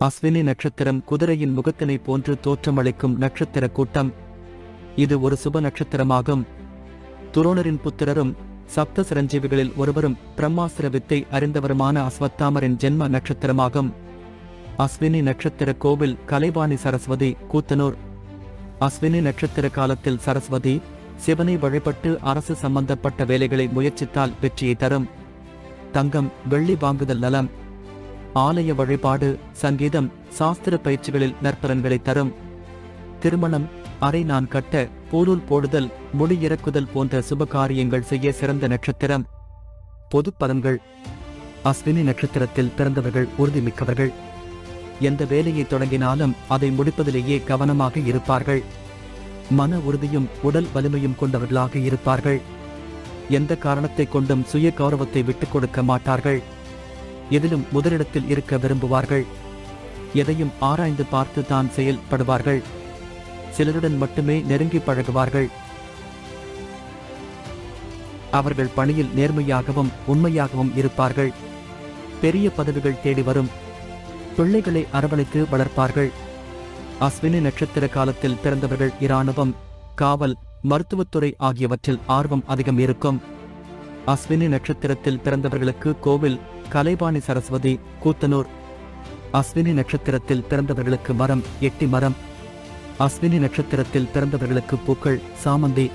அஸ்வினி நட்சத்திரம் குதிரையின் முகத்தினை போன்று தோற்றமளிக்கும் நட்சத்திர கூட்டம். இது ஒரு சுப நட்சத்திரமாகும். துரோணரின் புத்திரரும் சப்த சிரஞ்சீவிகளில் ஒருவரும் பிரம்மாஸ்திர வித்தை அறிந்தவருமான அஸ்வத்தாமரின் ஜென்ம நட்சத்திரமாகும். அஸ்வினி நட்சத்திர கோவில் கலைவாணி சரஸ்வதி கூத்தனூர். அஸ்வினி நட்சத்திர காலத்தில் சரஸ்வதி சிவனை வழிபட்டு அரசு சம்பந்தப்பட்ட வேலைகளை முயற்சித்தால் வெற்றியை தரும். தங்கம் வெள்ளி வாங்குதல் நலம் ஆலய வழிபாடு சங்கீதம் சாஸ்திர பயிற்சிகளில் நற்பலன்களை தரும். திருமணம் அறை நான் கட்ட பூணூல் போடுதல் முடி இறக்குதல் போன்ற சுபகாரியங்கள் செய்ய சிறந்த நட்சத்திரம். பொது பதங்கள் அஸ்வினி நட்சத்திரத்தில் பிறந்தவர்கள் உறுதிமிக்கவர்கள். எந்த வேலையை தொடங்கினாலும் அதை முடிப்பதிலேயே கவனமாக இருப்பார்கள். மன உறுதியும் உடல் வலிமையும் கொண்டவர்களாக இருப்பார்கள். எந்த காரணத்தை கொண்டும் சுய கௌரவத்தை விட்டுக் கொடுக்க மாட்டார்கள். எதிலும் முதலிடத்தில் இருக்க விரும்புவார்கள். எதையும் ஆராய்ந்து பார்த்து தான் செயல்படுவார்கள். சிலருடன் மட்டுமே நெருங்கி பழகுவார்கள். அவர்கள் பணியில் நேர்மையாகவும் உண்மையாகவும் இருப்பார்கள். பெரிய பதவிகள் தேடி வரும். பிள்ளைகளை அரவணைத்து வளர்ப்பார்கள். அஸ்வினி நட்சத்திர காலத்தில் பிறந்தவர்கள் இராணுவம் காவல் மருத்துவத்துறை ஆகியவற்றில் ஆர்வம் அதிகம் இருக்கும். அஸ்வினி நட்சத்திரத்தில் பிறந்தவர்களுக்கு கோவில் கலைவாணி சரஸ்வதி கூத்தனூர். அஸ்வினி நட்சத்திரத்தில் பிறந்தவர்களுக்கு மரம் எட்டி மரம். அஸ்வினி நட்சத்திரத்தில் பிறந்தவர்களுக்கு பூக்கள் சாமந்தி.